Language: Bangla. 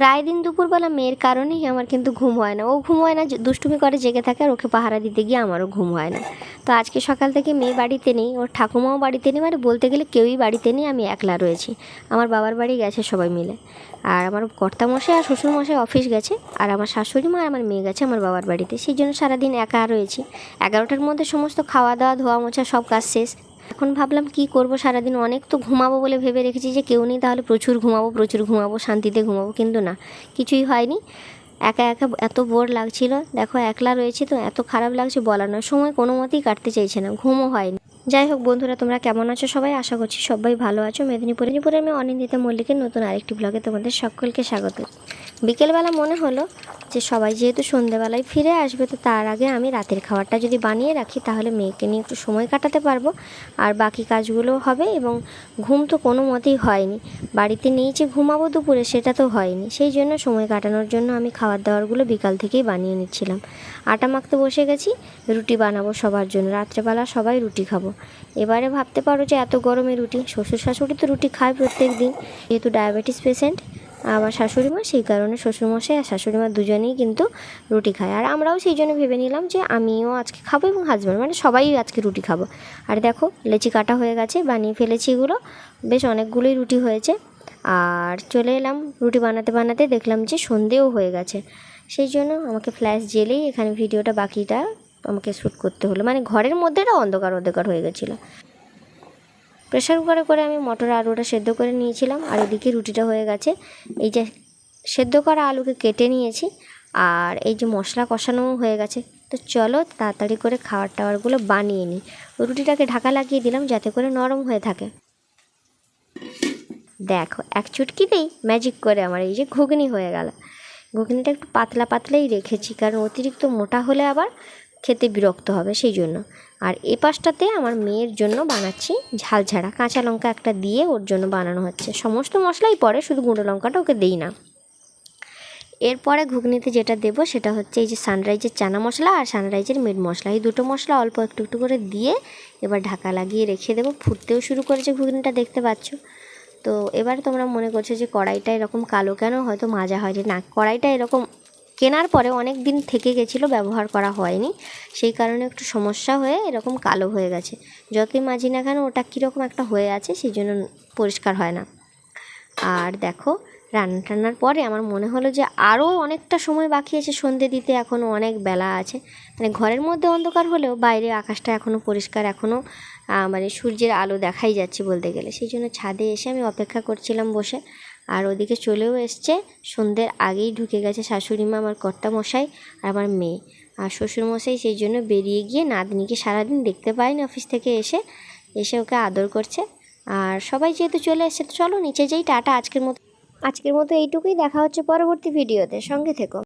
প্রায় দিন দুপুরবেলা মেয়ের কারণেই আমার কিন্তু ঘুম হয় না। ও ঘুম হয় না, দুষ্টুমি করে, জেগে থাকে আর ওকে পাহারা দিতে গিয়ে আমারও ঘুম হয় না। তো আজকে সকাল থেকে মেয়ে বাড়িতে নেই, ওর ঠাকুমাও বাড়িতে নেই মানে বলতে গেলে কেউই বাড়িতে নেই, আমি একলা রয়েছি। আমার বাবার বাড়ি গেছে সবাই মিলে। আর আমার কর্তামশাই আর শ্বশুরমশাই অফিস গেছে, আর আমার শাশুড়ি মা আর আমার মেয়ে গেছে আমার বাবার বাড়িতে। সেই জন্য সারাদিন একা রয়েছি। এগারোটার মধ্যে সমস্ত খাওয়া দাওয়া ধোয়া মোছা সব কাজ শেষ। এখন ভাবলাম, কি করব? সারাদিন অনেক তো ঘুমাবো বলে ভেবে রেখেছি যে কেউ নেই, তাহলে প্রচুর ঘুমাবো প্রচুর ঘুমাবো, শান্তিতে ঘুমাবো। কিন্তু না, কিছুই হয়নি। একা একা এত বোর লাগছিল। দেখো, একলা রয়েছে তো, এত খারাপ লাগছে বলার নয় সময় কোনো মতেই কাটতে চাইছে না, ঘুমও হয়নি। যাই হোক বন্ধুরা, তোমরা কেমন আছো সবাই? আশা করছি সবাই ভালো আছো। মেদিনীপুর মেদিনীপুরে আমি অনিন্দিতা মল্লিকের নতুন আরেকটি ব্লগে তোমাদের সকলকে স্বাগত। বিকেলবেলা মনে হলো যে সবাই যেহেতু সন্ধেবেলায় ফিরে আসবে, তো তার আগে আমি রাতের খাবারটা যদি বানিয়ে রাখি, তাহলে মেয়েকে নিয়ে একটু সময় কাটাতে পারব। আর বাকি কাজগুলো হবে এবং ঘুম তো কোনো মতেই হয়নি। বাড়িতে নেই যে ঘুমাবো দুপুরে, সেটা তো হয়নি। সেই জন্য সময় কাটানোর জন্য আমি খাবার দাবারগুলো বিকাল থেকেই বানিয়ে নিচ্ছিলাম। আটা মাখতে বসে গেছি, রুটি বানাবো সবার জন্য। রাত্রেবেলা সবাই রুটি খাব। এবারে ভাবতে পারো যে এত গরমে রুটি। শ্বশুর শাশুড়ি তো রুটি খায় প্রত্যেক দিন যেহেতু ডায়াবেটিস পেশেন্ট আমার শাশুড়ি মা সেই কারণে শ্বশুরমশাই আর শাশুড়ি মা দুজনেই কিন্তু রুটি খায়। আর আমরাও সেই জন্য ভেবে নিলাম যে আমিও আজকে খাব এবং হাজব্যান্ড মানে সবাই আজকে রুটি খাব। আর দেখো, লেচি কাটা হয়ে গেছে, বানিয়ে ফেলেছি এগুলো। বেশ অনেকগুলোই রুটি হয়েছে। আর চলে এলাম রুটি বানাতে বানাতে, দেখলাম যে সন্ধেও হয়ে গেছে। সেই জন্য আমাকে ফ্ল্যাশ জেলেই এখানে ভিডিওটা বাকিটা আমাকে শ্যুট করতে হলো। মানে ঘরের মধ্যেটা অন্ধকার অন্ধকার হয়ে গেছিল। প্রেশার কুকারে করে আমি মটর আলুটা সেদ্ধ করে নিয়েছিলাম, আর এদিকে রুটিটা হয়ে গেছে। এই যে সেদ্ধ করা আলুকে কেটে নিয়েছি, আর এই যে মশলা কষানোও হয়ে গেছে। তো চলো তাড়াতাড়ি করে খাবার টাবারগুলো বানিয়ে নিই। রুটিটাকে ঢাকা লাগিয়ে দিলাম যাতে করে নরম হয়ে থাকে। দেখো, এক চুটকিতেই ম্যাজিক করে আমার এই যে ঘুগনি হয়ে গেল। ঘুগনিটা একটু পাতলা পাতলাই রেখেছি, কারণ অতিরিক্ত মোটা হলে আবার খেতে বিরক্ত হবে সেই জন্য আর এ পাশটাতে আমার মেয়ের জন্য বানাচ্ছি ঝাল ছাড়া কাঁচা লঙ্কা একটা দিয়ে ওর জন্য বানানো হচ্ছে। সমস্ত মশলাই পরে, শুধু গুঁড়ো লঙ্কাটা ওকে দেই না। এরপরে ঘুগনিতে যেটা দেবো সেটা হচ্ছে এই যে সানরাইজের চানা মশলা আর সানরাইজের মিট মশলা। এই দুটো মশলা অল্প একটু একটু করে দিয়ে এবার ঢাকা লাগিয়ে রেখে দেবো। ফুটতেও শুরু করেছে ঘুগনিটা, দেখতে পাচ্ছ? তো এবার তোমরা মনে করছ যে কড়াইটা এরকম কালো কেন? হয়তো মাজা হয়নি না, কড়াইটা এরকম কেনার পরে অনেক দিন থেকে গেছিল, ব্যবহার করা হয়নি। সেই কারণে একটু সমস্যা হয়ে এরকম কালো হয়ে গেছে। যতই মাজি না কেন, ওটা কীরকম একটা হয়ে আছে সেই জন্য পরিষ্কার হয় না। আর দেখো, রান্না টান্নার পরে আমার মনে হলো যে আরও অনেকটা সময় বাকি আছে সন্ধে দিতে এখনও অনেক বেলা আছে। মানে ঘরের মধ্যে অন্ধকার হলেও বাইরে আকাশটা এখনও পরিষ্কার এখনও মানে সূর্যের আলো দেখাই যাচ্ছে বলতে গেলে। সেই জন্য ছাদে এসে আমি অপেক্ষা করছিলাম বসে। আর ওদিকে চলেও এসছে। সন্ধ্যের আগেই ঢুকে গেছে শাশুড়ি মা, আমার কর্তা মশাই আর আমার মেয়ে। আর শ্বশুরমশাই সেই জন্য বেরিয়ে গিয়ে নাতনিকে সারাদিন দেখতে পায়নি অফিস থেকে এসে। এসে ওকে আদর করছে। আর সবাই যেহেতু চলে এসছে, তো চলো নিচে যেই টাটা, আজকের মতো আজকের মতো এইটুকুই। দেখা হচ্ছে পরবর্তী ভিডিওতে। সঙ্গে থেকো।